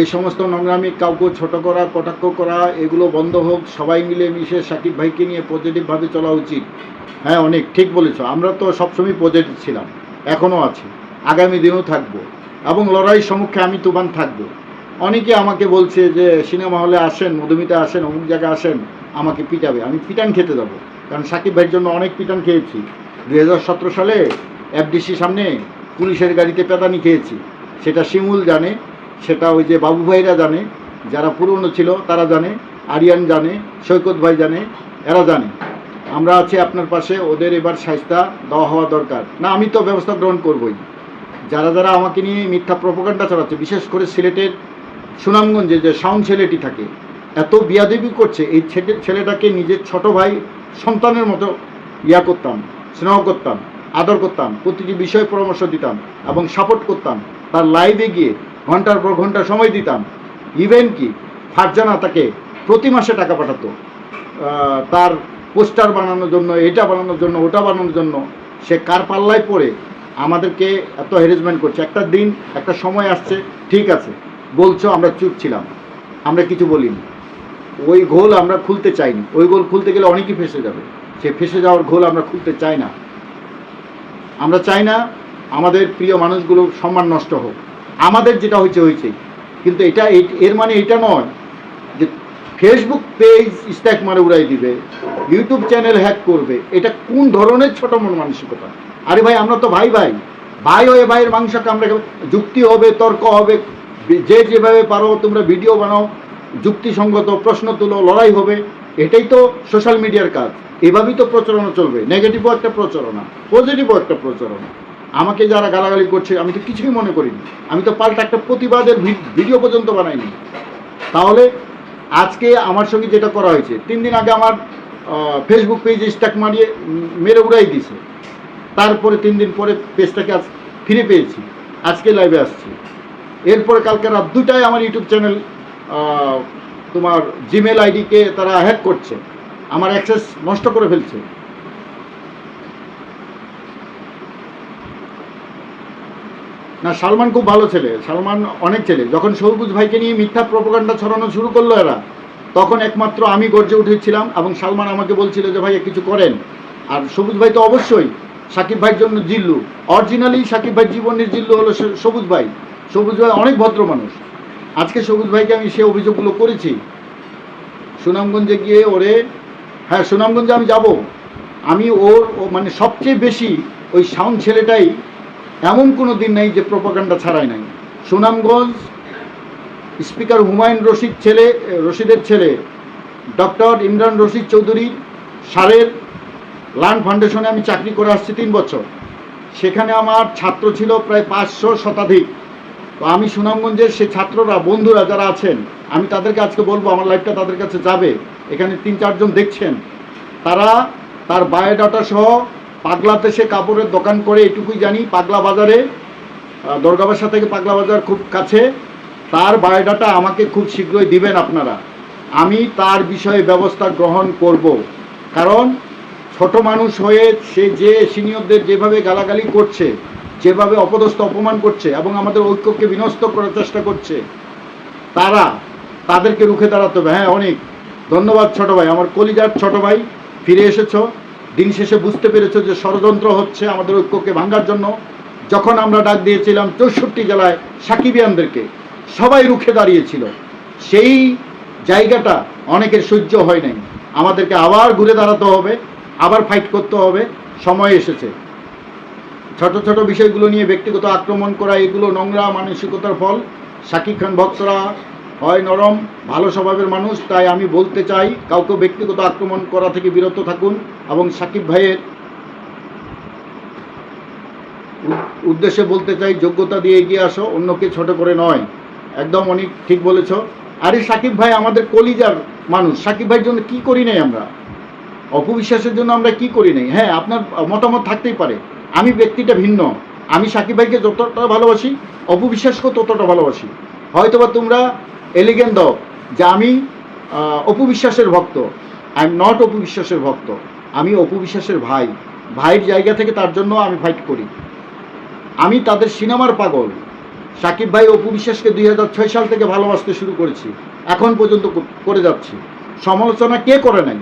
এই সমস্ত নোংরামি, কাউকে ছোট করা, কটাক্ষ করা, এগুলো বন্ধ হোক, সবাই মিলে মিশে সাকিব ভাইকে নিয়ে পজিটিভভাবে চলা উচিত। হ্যাঁ অনেক, ঠিক বলেছ। আমরা তো সবসময় পজিটিভ ছিলাম, এখনও আছি, আগামী দিনেও থাকব এবং লড়াই সম্মুখে আমি তুবান থাকব। অনেকে আমাকে বলছে যে, সিনেমা হলে আসেন, মধুমিতা আসেন, অমুক জায়গায় আসেন, আমাকে পিটাবে। আমি পিটান খেতে যাব, কারণ সাকিব ভাইয়ের জন্য অনেক পিটান খেয়েছি। দু হাজার সতেরো সালে এফডিসি সামনে পুলিশের গাড়িতে পেতানি খেয়েছি, সেটা শিমুল জানে সেটা ওই যে বাবু ভাইরা জানে, যারা পুরনো ছিল তারা জানে, আরিয়ান জানে, সৈকত ভাই জানে, এরা জানে। আমরা আছি আপনার পাশে, ওদের এবার সাজতা দেওয়া হওয়া দরকার। না, আমি তো ব্যবস্থা গ্রহণ করবই। যারা যারা আমাকে নিয়ে মিথ্যা প্রপোগান্ডা চালাচ্ছে, বিশেষ করে সিলেটের সুনামগঞ্জে যে সাউন্ড ছেলেটি থাকে, এত বিয়াদেবি করছে, এই ছেলে- ছেলেটাকে নিজের ছোট ভাই সন্তানের মতো ইয়া করতাম, স্নেহ করতাম, আদর করতাম, প্রতিটি বিষয়ে পরামর্শ দিতাম এবং সাপোর্ট করতাম। তার লাইভে গিয়ে ঘণ্টার পর ঘণ্টা সময় দিতাম। ইভেন কি? ফারজানা তাকে প্রতি মাসে টাকা পাঠাতো। তার পোস্টার বানানোর জন্য, এটা বানানোর জন্য, ওটা বানানোর জন্য সে কার পাল্লায় পড়ে, আমাদেরকে এত হ্যারেসমেন্ট করছে। একটা দিন, একটা সময় আসছে, ঠিক আছে, বলছো আমরা চুপ ছিলাম, আমরা কিছু বলিনি। ওই ঘোল আমরা খুলতে চাইনি। ওই গোল খুলতে গেলে অনেকেই ফেসে যাবে। সে ফেসে যাওয়ার ঘোল আমরা খুলতে চাই না। আমরা চাই না আমাদের প্রিয় মানুষগুলোর সম্মান নষ্ট হোক। আমাদের যেটা হয়েছে হয়েছে। কিন্তু এটা এর মানে এটা নয় যে ফেসবুক পেজ স্ট্যাক মারে উড়াই দিবে ইউটিউব চ্যানেল হ্যাক করবে। এটা কোন ধরনের ছোট মন মানসিকতা? আরে ভাই, আমরা তো ভাই ভাই। ভাই হয়ে ভাইয়ের মাংস আমরা যুক্তি হবে, তর্ক হবে, যে যেভাবে পারো তোমরা ভিডিও বানাও, যুক্তিসঙ্গত প্রশ্ন তুলো, লড়াই হবে। এটাই তো সোশ্যাল মিডিয়ার কাজ। এভাবেই তো প্রচারণা চলবে। নেগেটিভও একটা প্রচারণা পজিটিভও একটা প্রচারণা। আমাকে যারা গালাগালি করছে, আমি তো কিছুই মনে করিনি। আমি তো পাল্টা একটা প্রতিবাদের ভিডিও পর্যন্ত বানাইনি। তাহলে আজকে আমার সঙ্গে যেটা করা হয়েছে, তিন দিন আগে আমার ফেসবুক পেজে স্ট্যাক মারিয়ে মেরে উড়াই দিছে তারপরে তিন দিন পরে পেজটাকে আজ ফিরে পেয়েছি। আজকে লাইভে আসছি। এরপরে কালকে রাত দুটায় আমার ইউটিউব চ্যানেল তোমার জিমেল আইডিকে তারা হ্যাক করছে। আমার অ্যাক্সেস নষ্ট করে ফেলছে। না, সালমান খুব ভালো ছেলে। সালমান অনেক ছেলে। যখন সবুজ ভাইকে নিয়ে মিথ্যা প্রোপাগান্ডা ছড়ানো শুরু করল এরা, তখন একমাত্র আমি গর্জে উঠেছিলাম এবং সালমান আমাকে বলছিল যে ভাই কিছু করেন। আর সবুজ ভাই তো অবশ্যই সাকিব ভাইয়ের জন্য জিল্লু। অরিজিনালি সাকিব ভাই জীবনের জিল্লু হলো সবুজ ভাই। সবুজ ভাই অনেক ভদ্র মানুষ। আজকে সবুজ ভাইকে আমি সে অভিযোগগুলো করেছি। সুনামগঞ্জে গিয়ে ওরে হ্যাঁ সুনামগঞ্জে আমি যাব। আমি ওর মানে সবচেয়ে বেশি ওই সাউন্ড ছেলেটাই এমন কোনো দিন নেই যে প্রপাগান্ডা ছাড়াই নাই। সুনামগঞ্জ, স্পিকার হুমায়ুন রশিদ ছেলে রশিদের ছেলে, ডক্টর ইমরান রশিদ চৌধুরী, সারের লার্ন ফাউন্ডেশনে আমি চাকরি করে আসছি তিন বছর। সেখানে আমার ছাত্র ছিল প্রায় পাঁচশো শতাধিক। তো আমি সুনামগঞ্জের সেই ছাত্ররা, বন্ধুরা যারা আছেন, আমি তাদেরকে আজকে বলব, আমার লাইফটা তাদের কাছে যাবে। এখানে তিন চারজন দেখছেন। তারা তার বায়োডাটা সহ পাগলাতে সে কাপড়ের দোকান করে, এটুকুই জানি। পাগলা বাজারে দরগাবাসা থেকে পাগলা বাজার খুব কাছে। তার বায়োডাটা আমাকে খুব শীঘ্রই দিবেন আপনারা। আমি তার বিষয়ে ব্যবস্থা গ্রহণ করব। কারণ ছোট মানুষ হয়ে সে যে সিনিয়রদের যেভাবে গালাগালি করছে, যেভাবে অপদস্থ অপমান করছে এবং আমাদের ঐক্যকে বিনষ্ট করার চেষ্টা করছে, তারা তাদেরকে রুখে দাঁড়াতে হবে। হ্যাঁ অনেক। ধন্যবাদ ছোট ভাই। আমার কলিজার ছোট ভাই, ফিরে এসেছ। দিন শেষে বুঝতে পেরেছ যে ষড়যন্ত্র হচ্ছে আমাদের ঐক্যকে ভাঙার জন্য। যখন আমরা ডাক দিয়েছিলাম চৌষট্টি জেলায় সাকিবিয়ানদেরকে, সবাই রুখে দাঁড়িয়েছিল। সেই জায়গাটা অনেকের সহ্য হয় নাই। আমাদেরকে আবার ঘুরে দাঁড়াতে হবে, আবার ফাইট করতে হবে, সময় এসেছে। ছোট ছোট বিষয়গুলো নিয়ে ব্যক্তিগত আক্রমণ করা, এগুলো নোংরা মানসিকতার ফল। শাকিব খান ভক্তরা হয় নরম, ভালো স্বভাবের মানুষ, তাই আমি বলতে চাই, কাউকে ব্যক্তিগত আক্রমণ করা থেকে বিরত থাকুন এবং সাকিব ভাইয়ের উদ্দেশ্যে বলতে চাই, যোগ্যতা দিয়ে এগিয়ে আসো, অন্যকে ছোট করে নয়। একদম অনেক ঠিক বলেছ। আরে সাকিব ভাই আমাদের কলিজার মানুষ। সাকিব ভাইয়ের জন্য কি করি নাই আমরা? অপবিশ্বাসের জন্য আমরা কি করি নাই? হ্যাঁ আপনার মতামত থাকতেই পারে। আমি ব্যক্তিটা ভিন্ন। আমি সাকিব ভাইকে যতটা ভালোবাসি, অপবিশ্বাসকেও ততটা ভালোবাসি। হয়তোবা তোমরা এলিগেন দাও যে আমি অপবিশ্বাসের ভক্ত। আই এম নট অপবিশ্বাসের ভক্ত। আমি অপবিশ্বাসের ভাই। ভাইয়ের জায়গা থেকে তার জন্য আমি ফাইট করি। আমি তাদের সিনেমার পাগল। সাকিব ভাই অপু বিশ্বাসকে দুই সাল থেকে ভালোবাসতে শুরু করেছি। এখন পর্যন্ত করে যাচ্ছি। সমালোচনা কে করে নাই?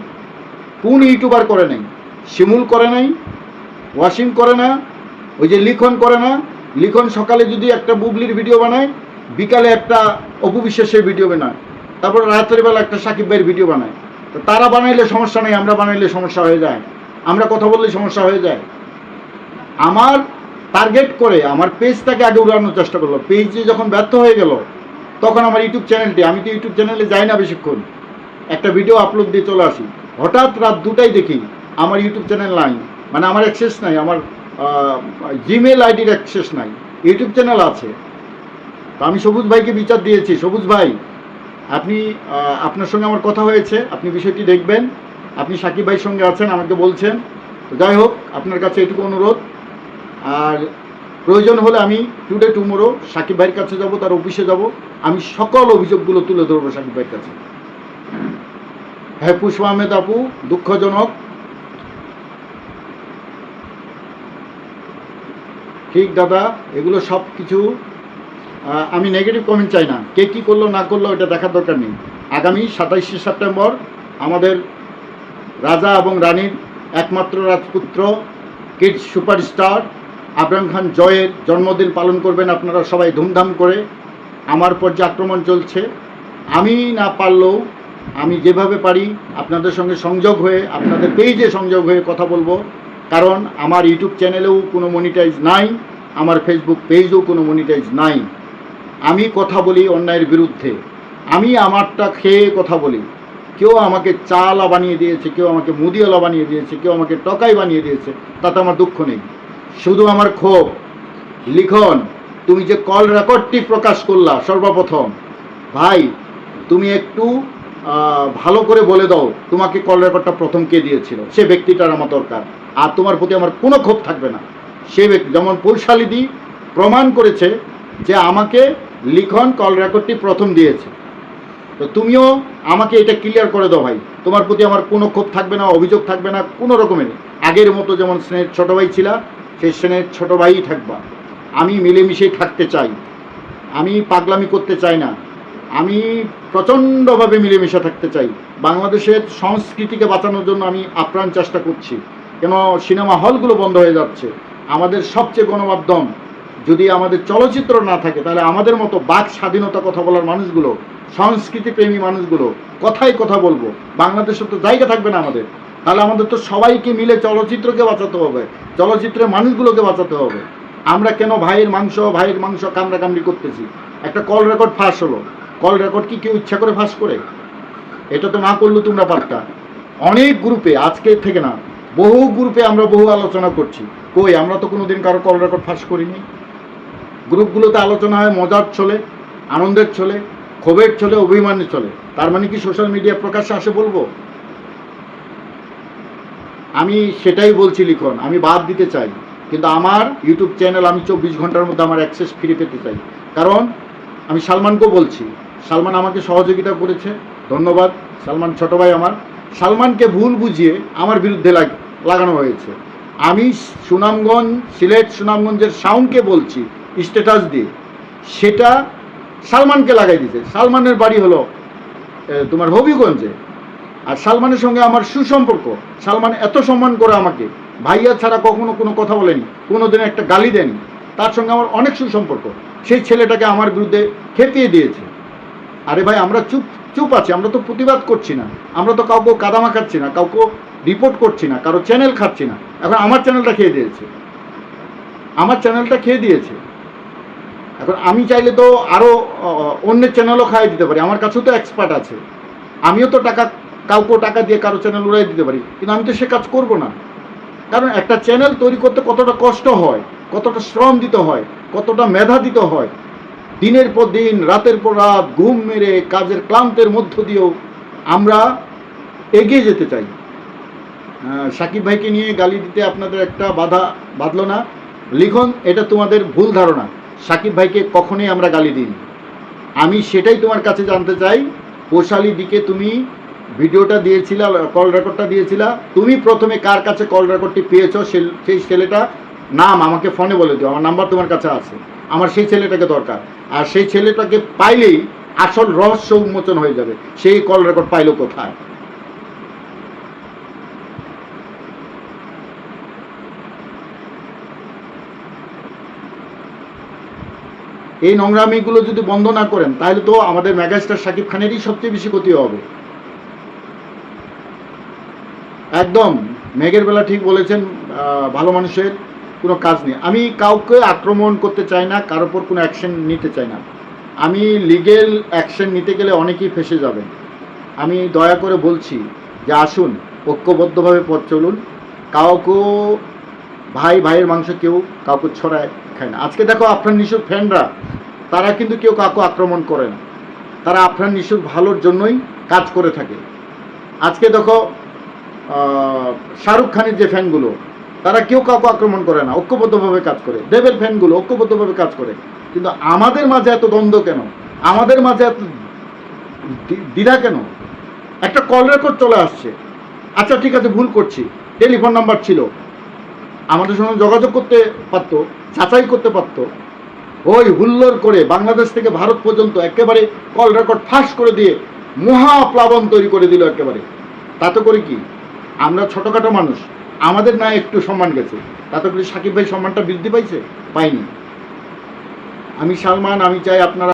কোন ইউটিউবার করে নাই? শিমুল করে নাই? ওয়াসিম করে না? ওই যে লিখন করে না? লিখন সকালে যদি একটা বুবলির ভিডিও বানায়, বিকালে একটা অপু বিশ্বাসের ভিডিও বানায়। তারপর রাত্রেবেলা একটা সাকিব ভাইয়ের ভিডিও বানায়। তো তারা বানাইলে সমস্যা নেই, আমরা বানাইলে সমস্যা হয়ে যায়। আমরা কথা বললে সমস্যা হয়ে যায়। আমার টার্গেট করে, আমার পেজটাকে আগে উড়ানোর চেষ্টা করল। পেজে যখন ব্যর্থ হয়ে গেল, তখন আমার ইউটিউব চ্যানেলটি আমি তো ইউটিউব চ্যানেলে যাই না বেশিক্ষণ। একটা ভিডিও আপলোড দিয়ে চলে আসি। হঠাৎ রাত দুটাই দেখি, আমার ইউটিউব চ্যানেল নাই। মানে আমার অ্যাক্সেস নাই, আমার জিমেল আইডির অ্যাক্সেস নাই। ইউটিউব চ্যানেল আছে। তো আমি সবুজ ভাইকে বিচার দিয়েছি। সবুজ ভাই, আপনি আপনার সঙ্গে আমার কথা হয়েছে, আপনি বিষয়টি দেখবেন। আপনি সাকিব ভাইয়ের সঙ্গে আছেন, আমাকে বলছেন। তো যাই হোক, আপনার কাছে এটুকু অনুরোধ। আর প্রয়োজন হলে আমি টুডে টুমোরো সাকিব ভাইয়ের কাছে যাব, তার অফিসে যাব। আমি সকল অভিযোগগুলো তুলে ধরবো সাকিব ভাইয়ের কাছে। হ্যাঁ পুষ্পা আহমেদ আপু, দুঃখজনক। ঠিক, দাদা, এগুলো সব কিছু আমি নেগেটিভ কমেন্ট চাই না। কে কী করল, না করল, এটা দেখার দরকার নেই। আগামী সাতাইশে সেপ্টেম্বর আমাদের রাজা এবং রানীর একমাত্র রাজপুত্র কিডস সুপারস্টার আবরাম খান জয়ের জন্মদিন পালন করবেন আপনারা সবাই ধুমধাম করে। আমার পর যে আক্রমণ চলছে, আমি না পারলেও আমি যেভাবে পারি আপনাদের সঙ্গে সংযোগ হয়ে, আপনাদের পেজে সংযোগ হয়ে কথা বলব। কারণ আমার ইউটিউব চ্যানেলেও কোনো মনিটাইজ নাই, আমার ফেসবুক পেজেও কোনো মনিটাইজ নাই। আমি কথা বলি অন্যায়ের বিরুদ্ধে। আমি আমারটা খেয়ে কথা বলি। কেউ আমাকে চালা বানিয়ে দিয়েছে, কেউ আমাকে মুদিওয়ালা বানিয়ে দিয়েছে, কেউ আমাকে টকাই বানিয়ে দিয়েছে, তাতে আমার দুঃখ নেই। শুধু আমার ক্ষোভ। লিখন, তুমি যে কল রেকর্ডটি প্রকাশ করলা সর্বপ্রথম, ভাই, তুমি একটু ভালো করে বলে দাও, তোমাকে কল রেকর্ডটা প্রথম কে দিয়েছিল? সে ব্যক্তিটার আমার দরকার। আর তোমার প্রতি আমার কোনো ক্ষোভ থাকবে না। সে ব্যক্তি যেমন পৌশালিদি প্রমাণ করেছে যে আমাকে লিখন কল রেকর্ডটি প্রথম দিয়েছে। তো তুমিও আমাকে এটা ক্লিয়ার করে দাও ভাই। তোমার প্রতি আমার কোনো ক্ষোভ থাকবে না, অভিযোগ থাকবে না, কোনো রকমের। আগের মতো যেমন স্নেহের ছোটো ভাই ছিলা সেই স্নেহের ছোটো ভাইই থাকবা। আমি মিলেমিশেই থাকতে চাই। আমি পাগলামি করতে চাই না। আমি প্রচণ্ডভাবে মিলেমিশে থাকতে চাই। বাংলাদেশের সংস্কৃতিকে বাঁচানোর জন্য আমি আপ্রাণ চেষ্টা করছি। কেন সিনেমা হলগুলো বন্ধ হয়ে যাচ্ছে। আমাদের সবচেয়ে গণমাধ্যম যদি আমাদের চলচ্চিত্র না থাকে, তাহলে আমাদের মতো বাক স্বাধীনতা কথা বলার মানুষগুলো সংস্কৃতি প্রেমী মানুষগুলো কথাই কথা বলব। বাংলাদেশের তো জায়গা থাকবে না আমাদের। তাহলে আমাদের তো সবাইকে মিলে চলচ্চিত্রকে বাঁচাতে হবে, চলচ্চিত্রের মানুষগুলোকে বাঁচাতে হবে। আমরা কেন ভাইয়ের মাংস ভাইয়ের মাংস কামড়া কামড়ি করতেছি? একটা কল রেকর্ড ফাঁস হলো। কল রেকর্ড কি কেউ ইচ্ছা করে ফাঁস করে? এটা তো না করলেও তোমরা পারতা। অনেক গ্রুপে, আজকে থেকে না, বহু গ্রুপে আমরা বহু আলোচনা করছি। কই, আমরা তো কোনোদিন কারও কল রেকর্ড ফাঁস করিনি? গ্রুপগুলোতে আলোচনা হয়, মজার চলে আনন্দের চলে ক্ষোভের চলে অভিমানের চলে তার মানে কি সোশ্যাল মিডিয়া প্রকাশ্যে আসে বলব? আমি সেটাই বলছি লিখন, আমি বাদ দিতে চাই। কিন্তু আমার ইউটিউব চ্যানেল আমি চব্বিশ ঘণ্টার মধ্যে আমার অ্যাক্সেস ফিরে পেতে চাই। কারণ আমি সালমানকেও বলছি, সালমান আমাকে সহযোগিতা করেছে, ধন্যবাদ, সালমান ছোট ভাই আমার। সালমানকে ভুল বুঝিয়ে আমার বিরুদ্ধে লাগ- লাগানো হয়েছে। আমি সুনামগঞ্জ, সিলেট সুনামগঞ্জের সাউন্ডকে বলছি স্ট্যাটাস দিয়ে। সেটা সালমানকে লাগাই দিয়েছে সালমানের বাড়ি হলো তোমার হবিগঞ্জে। আর সালমানের সঙ্গে আমার সুসম্পর্ক। সালমান এত সম্মান করে আমাকে। ভাইয়া ছাড়া কখনো কোনো কথা বলেনি কোনো দিন একটা গালি দেয়নি। তার সঙ্গে আমার অনেক সুসম্পর্ক। সেই ছেলেটাকে আমার বিরুদ্ধে খেপিয়ে দিয়েছে। আরে ভাই, আমরা চুপ চুপ আছি, আমরা তো প্রতিবাদ করছি না। আমরা তো কাউকে কাদামা খাচ্ছি না, কাউকে রিপোর্ট করছি না, কারও চ্যানেল খাচ্ছি না। এখন আমার চ্যানেলটা খেয়ে দিয়েছে? আমার চ্যানেলটা খেয়ে দিয়েছে? এখন আমি চাইলে তো আরও অন্যের চ্যানেলও খাইয়ে দিতে পারি। আমার কাছেও তো এক্সপার্ট আছে। আমিও তো টাকা কাউকে টাকা দিয়ে কারও চ্যানেল উড়াই দিতে পারি। কিন্তু আমি তো সে কাজ করব না। কারণ একটা চ্যানেল তৈরি করতে কতটা কষ্ট হয়, কতটা শ্রম দিতে হয়, কতটা মেধা দিতে হয়, দিনের পর দিন, রাতের পর রাত, ঘুম মেরে, কাজের ক্লান্তের মধ্য দিয়েও আমরা এগিয়ে যেতে চাই। সাকিব ভাইকে নিয়ে গালি দিতে আপনাদের একটা বাধা বাঁধলো না। লিখন, এটা তোমাদের ভুল ধারণা। সাকিব ভাইকে কখনোই আমরা গালি দিইনি। আমি সেটাই তোমার কাছে জানতে চাই পোশালি দিকে তুমি ভিডিওটা দিয়েছিলা কল রেকর্ডটা দিয়েছিলা, তুমি প্রথমে কার কাছে কল রেকর্ডটি পেয়েছ সেই ছেলেটা? নাম আমাকে ফোনে বলে দিও, আমার নাম্বার তোমার কাছে আছে। আমার সেই ছেলেটাকে দরকার। আর সেই ছেলেটাকে পাইলেই আসল রহস্য উন্মোচন হয়ে যাবে। সেই কল রেকর্ড পাইলো কোথায়? এই নোংরামিগুলো যদি বন্ধ না করেন, তাহলে তো আমাদের মেগাস্টার শাকিব খানেরই সবচেয়ে বেশি ক্ষতি হবে। একদম, মেঘের বেলা ঠিক বলেছেন ভালো মানুষের কোনো কাজ নেই। আমি কাউকে আক্রমণ করতে চাই না, কারোর উপর কোনো অ্যাকশন নিতে চাই না। আমি লিগেল অ্যাকশন নিতে গেলে অনেকেই ফেসে যাবেন। আমি দয়া করে বলছি যে আসুন, ঐক্যবদ্ধভাবে পথ চলুন। কাউকে ভাই, ভাইয়ের মাংস কেউ কাউকে ছড়ায় খায় না। আজকে দেখো আপনার নিশুর ফ্যানরা, তারা কিন্তু কেউ কাউকে আক্রমণ করে না। তারা আপনার নিশুর ভালোর জন্যই কাজ করে থাকে। আজকে দেখো শাহরুখ খানের যে ফ্যানগুলো, তারা কেউ কাউকে আক্রমণ করে না। ঐক্যবদ্ধভাবে কাজ করে। দেবের ফ্যানগুলো ঐক্যবদ্ধভাবে কাজ করে। কিন্তু আমাদের মাঝে এত দ্বন্দ্ব কেন? আমাদের মাঝে এত দ্বি- দ্বিধা কেন? একটা কল রেকর্ড চলে আসছে। আচ্ছা ঠিক আছে, ভুল করছি। টেলিফোন নাম্বার ছিল। আমাদের সঙ্গে যোগাযোগ করতে পারতো, যাচাই করতে পারতো। ওই হুল্লোর করে বাংলাদেশ থেকে ভারত পর্যন্ত একেবারে কল রেকর্ড ফাঁস করে দিয়ে মহাপ্লাবন তৈরি করে দিল একেবারে। তাতে করে কি? আমরা ছোটোখাটো মানুষ, আমাদের না একটু সম্মান গেছে। তাতে করে সাকিব ভাই সম্মানটা বৃদ্ধি পাইছে? পাইনি। আমি সালমান, আমি চাই আপনারা